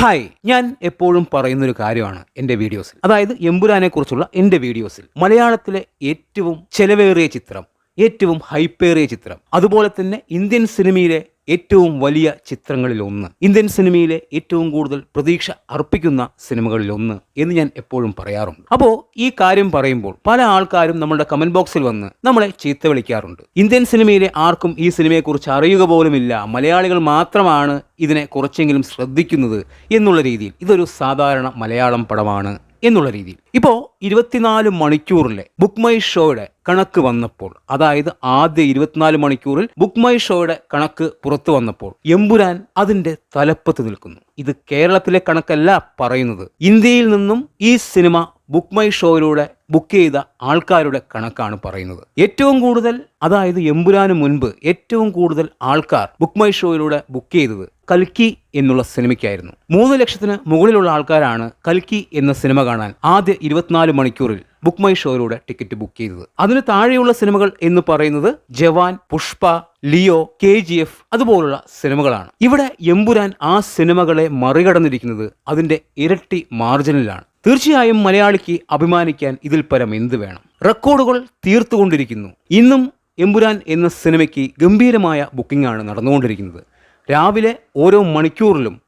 Hi ഞാൻ എപ്പോഴും പറയുന്ന ഒരു കാര്യമാണ് എന്റെ വീഡിയോസിൽ. അതായത് എമ്പുരാനെ കുറിച്ചുള്ള എന്റെ വീഡിയോസിൽ. മലയാളത്തിലെ ഏറ്റവും ചെലവേറിയ ചിത്രം ഏറ്റവും ഹൈപ്പേറിയ ചിത്രം. അതുപോലെ തന്നെ ഇന്ത്യൻ സിനിമയിലെ ഏറ്റവും വലിയ ചിത്രങ്ങളിലൊന്ന്. ഇന്ത്യൻ സിനിമയിലെ ഏറ്റവും കൂടുതൽ പ്രതീക്ഷ അർപ്പിക്കുന്ന സിനിമകളിലൊന്ന് എന്ന് ഞാൻ എപ്പോഴും പറയാറുണ്ട്. അപ്പോൾ ഈ കാര്യം പറയുമ്പോൾ പല ആൾക്കാരും നമ്മുടെ കമന്റ് ബോക്സിൽ വന്ന് നമ്മളെ ചീത്ത വിളിക്കാറുണ്ട്. ഇന്ത്യൻ സിനിമയിലെ ആർക്കും ഈ സിനിമയെക്കുറിച്ച് അറിയുക പോലുമില്ല. മലയാളികൾ മാത്രമാണ് ഇതിനെ കുറച്ചെങ്കിലും ശ്രദ്ധിക്കുന്നത് എന്നുള്ള രീതിയിൽ. ഇതൊരു സാധാരണ മലയാളം പടമാണ്. എന്നുള്ള രീതിയിൽ. ഇപ്പോൾ ഇരുപത്തിനാല് മണിക്കൂറിലെ ബുക്ക് മൈ ഷോയുടെ കണക്ക് വന്നപ്പോൾ അതായത് ആദ്യ ഇരുപത്തിനാല് മണിക്കൂറിൽ ബുക്ക് മൈ ഷോയുടെ കണക്ക് പുറത്തു വന്നപ്പോൾ എമ്പുരാൻ അതിന്റെ തലപ്പത്ത് നിൽക്കുന്നു. ഇത് കേരളത്തിലെ കണക്കല്ല പറയുന്നത്. ഇന്ത്യയിൽ നിന്നും ഈ സിനിമ ബുക്ക് മൈ ഷോയിലൂടെ ബുക്ക് ചെയ്ത ആൾക്കാരുടെ കണക്കാണ് പറയുന്നത്. ഏറ്റവും കൂടുതൽ അതായത് എമ്പുരാന് മുൻപ് ഏറ്റവും കൂടുതൽ ആൾക്കാർ ബുക്ക് മൈ ഷോയിലൂടെ ബുക്ക് ചെയ്തത് കൽക്കി എന്നുള്ള സിനിമയ്ക്കായിരുന്നു. മൂന്ന് ലക്ഷത്തിന് മുകളിലുള്ള ആൾക്കാരാണ് കൽക്കി എന്ന സിനിമ കാണാൻ ആദ്യ ഇരുപത്തിനാല് മണിക്കൂറിൽ ബുക്ക് മൈ ഷോയിലൂടെ ടിക്കറ്റ് ബുക്ക് ചെയ്തത്. അതിന് താഴെയുള്ള സിനിമകൾ എന്ന് പറയുന്നത് Jawan Pushpa Leo K G F അതുപോലുള്ള സിനിമകളാണ്. ഇവിടെ എമ്പുരാൻ ആ സിനിമകളെ മറികടന്നിരിക്കുന്നത് അതിന്റെ ഇരട്ടി മാർജിനിലാണ് തീർച്ചയായും മലയാളിക്ക് അഭിമാനിക്കാൻ ഇതിൽ പരം എന്ത് വേണം? റെക്കോർഡുകൾ തീർത്തുകൊണ്ടിരിക്കുന്നു. ഇന്നും എമ്പുരാൻ എന്ന സിനിമയ്ക്ക് ഗംഭീരമായ ബുക്കിംഗ് ആണ് നടന്നുകൊണ്ടിരിക്കുന്നത്. രാവിലെ ഓരോ മണിക്കൂറിലും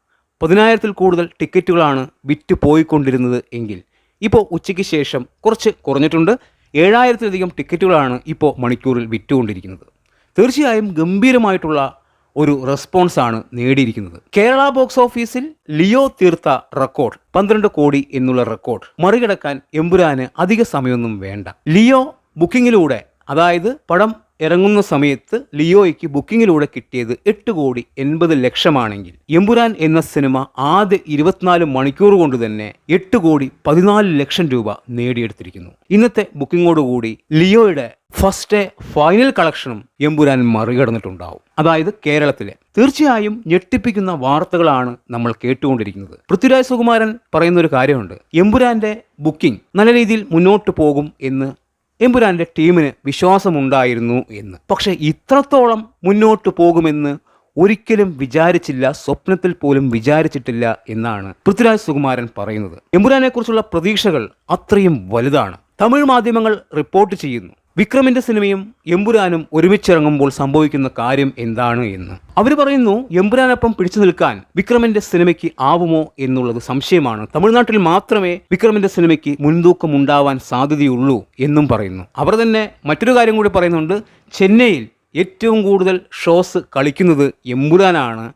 പതിനായിരത്തിൽ കൂടുതൽ ടിക്കറ്റുകളാണ് വിറ്റ് പോയിക്കൊണ്ടിരുന്നത് എങ്കിൽ ഇപ്പോൾ ഉച്ചയ്ക്ക് ശേഷം കുറച്ച് കുറഞ്ഞിട്ടുണ്ട്. ഏഴായിരത്തിലധികം ടിക്കറ്റുകളാണ് ഇപ്പോൾ മണിക്കൂറിൽ വിറ്റുകൊണ്ടിരിക്കുന്നത്. തീർച്ചയായും ഗംഭീരമായിട്ടുള്ള ഒരു റെസ്പോൺസാണ് നേടിയിരിക്കുന്നത്. കേരള ബോക്സ് ഓഫീസിൽ ലിയോ തീർത്ത റെക്കോർഡ് പന്ത്രണ്ട് കോടി എന്നുള്ള റെക്കോർഡ് മറികടക്കാൻ എമ്പുരാന് അധിക സമയമൊന്നും വേണ്ട. ലിയോ ബുക്കിങ്ങിലൂടെ അതായത് പടം ഇറങ്ങുന്ന സമയത്ത് ലിയോയ്ക്ക് ബുക്കിങ്ങിലൂടെ കിട്ടിയത് എട്ട് കോടി എൺപത് ലക്ഷമാണെങ്കിൽ എമ്പുരാൻ എന്ന സിനിമ ആദ്യ ഇരുപത്തിനാല് മണിക്കൂർ കൊണ്ട് തന്നെ എട്ട് കോടി പതിനാല് ലക്ഷം രൂപ നേടിയെടുത്തിരിക്കുന്നു. ഇന്നത്തെ ബുക്കിങ്ങോടുകൂടി ലിയോയുടെ ഫസ്റ്റ് ഫൈനൽ കളക്ഷനും എമ്പുരാൻ മറികടന്നിട്ടുണ്ടാവും. അതായത് കേരളത്തിലെ തീർച്ചയായും ഞെട്ടിപ്പിക്കുന്ന വാർത്തകളാണ് നമ്മൾ കേട്ടുകൊണ്ടിരിക്കുന്നത്. പൃഥ്വിരാജ് സുകുമാരൻ പറയുന്ന ഒരു കാര്യമുണ്ട്. എമ്പുരാന്റെ ബുക്കിംഗ് നല്ല രീതിയിൽ മുന്നോട്ട് പോകും എന്ന് എമ്പുരാന്റെ ടീമിന് വിശ്വാസമുണ്ടായിരുന്നു എന്ന്. പക്ഷേ ഇത്രത്തോളം മുന്നോട്ട് പോകുമെന്ന് ഒരിക്കലും വിചാരിച്ചില്ല സ്വപ്നത്തിൽ പോലും വിചാരിച്ചിട്ടില്ല എന്നാണ് പൃഥ്വിരാജ് സുകുമാരൻ പറയുന്നത്. എമ്പുരാനെ കുറിച്ചുള്ള പ്രതീക്ഷകൾ അത്രയും വലുതാണ്. തമിഴ് മാധ്യമങ്ങൾ റിപ്പോർട്ട് ചെയ്യുന്നു. വിക്രമിന്റെ സിനിമയും എമ്പുരാനും ഒരുമിച്ചിറങ്ങുമ്പോൾ സംഭവിക്കുന്ന കാര്യം എന്താണ് എന്ന്. അവർ പറയുന്നു എമ്പുരാനൊപ്പം പിടിച്ചു നിൽക്കാൻ വിക്രമിന്റെ സിനിമയ്ക്ക് ആവുമോ എന്നുള്ളത് സംശയമാണ്. തമിഴ്നാട്ടിൽ മാത്രമേ വിക്രമിന്റെ സിനിമയ്ക്ക് മുൻതൂക്കം ഉണ്ടാവാൻ സാധ്യതയുള്ളൂ എന്നും പറയുന്നു. അവർ തന്നെ മറ്റൊരു കാര്യം കൂടി പറയുന്നുണ്ട് ചെന്നൈയിൽ ഏറ്റവും കൂടുതൽ ഷോസ് കളിക്കുന്നത് എമ്പുരാനാണ്.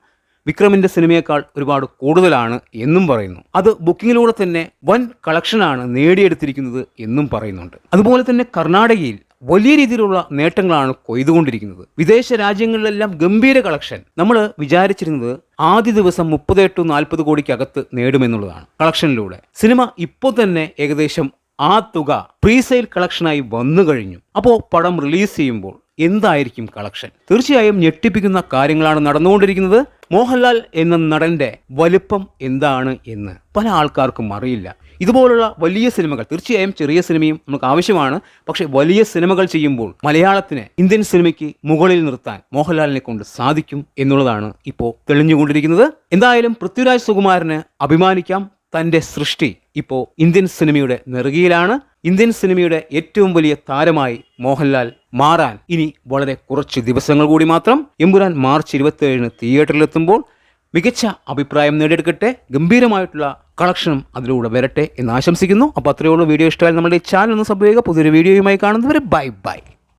വിക്രമിന്റെ സിനിമയേക്കാൾ ഒരുപാട് കൂടുതലാണ് എന്നും പറയുന്നു. അത് ബുക്കിങ്ങിലൂടെ തന്നെ വൻ കളക്ഷനാണ് നേടിയെടുത്തിരിക്കുന്നത് എന്നും പറയുന്നുണ്ട്. അതുപോലെ തന്നെ കർണാടകയിൽ വലിയ രീതിയിലുള്ള നേട്ടങ്ങളാണ് കൊയ്തുകൊണ്ടിരിക്കുന്നത്. വിദേശ രാജ്യങ്ങളിലെല്ലാം ഗംഭീര കളക്ഷൻ നമ്മൾ വിചാരിച്ചിരുന്നത് ആദ്യ ദിവസം മുപ്പത് ടു നാൽപ്പത് കോടിക്കകത്ത് നേടുമെന്നുള്ളതാണ് കളക്ഷനിലൂടെ സിനിമ ഇപ്പോൾ തന്നെ ഏകദേശം ആ തുക പ്രീസെയിൽ കളക്ഷനായി വന്നു കഴിഞ്ഞു. അപ്പോൾ പടം റിലീസ് ചെയ്യുമ്പോൾ എന്തായിരിക്കും കളക്ഷൻ? തീർച്ചയായും ഞെട്ടിപ്പിക്കുന്ന കാര്യങ്ങളാണ് നടന്നുകൊണ്ടിരിക്കുന്നത്. മോഹൻലാൽ എന്ന നടന്റെ വലുപ്പം എന്താണ് എന്ന് പല ആൾക്കാർക്കും അറിയില്ല. ഇതുപോലുള്ള വലിയ സിനിമകൾ തീർച്ചയായും ചെറിയ സിനിമയും നമുക്ക് ആവശ്യമാണ്. പക്ഷേ വലിയ സിനിമകൾ ചെയ്യുമ്പോൾ മലയാളത്തിന് ഇന്ത്യൻ സിനിമയ്ക്ക് മുകളിൽ നിർത്താൻ മോഹൻലാലിനെ കൊണ്ട് സാധിക്കും എന്നുള്ളതാണ് ഇപ്പോൾ തെളിഞ്ഞുകൊണ്ടിരിക്കുന്നത്. എന്തായാലും പൃഥ്വിരാജ് സുകുമാരന് അഭിമാനിക്കാം. തന്റെ സൃഷ്ടി ഇപ്പോൾ ഇന്ത്യൻ സിനിമയുടെ നെറുകയിലാണ്. ഇന്ത്യൻ സിനിമയുടെ ഏറ്റവും വലിയ താരമായി മോഹൻലാൽ മാറാൻ ഇനി വളരെ കുറച്ച് ദിവസങ്ങൾ കൂടി മാത്രം എമ്പുരാൻ മാർച്ച് ഇരുപത്തിയേഴിന് തിയേറ്ററിലെത്തുമ്പോൾ മികച്ച അഭിപ്രായം നേടിയെടുക്കട്ടെ ഗംഭീരമായിട്ടുള്ള കളക്ഷനും അതിലൂടെ വരട്ടെ എന്ന് ആശംസിക്കുന്നു. അപ്പോൾ അത്രയുള്ള വീഡിയോ ഇഷ്ടമായാലും നമ്മുടെ ചാനൽ ഒന്ന് സബ് ചെയ്യുക. പുതിയൊരു വീഡിയോയുമായി കാണുന്നവരെ ബൈ ബൈ.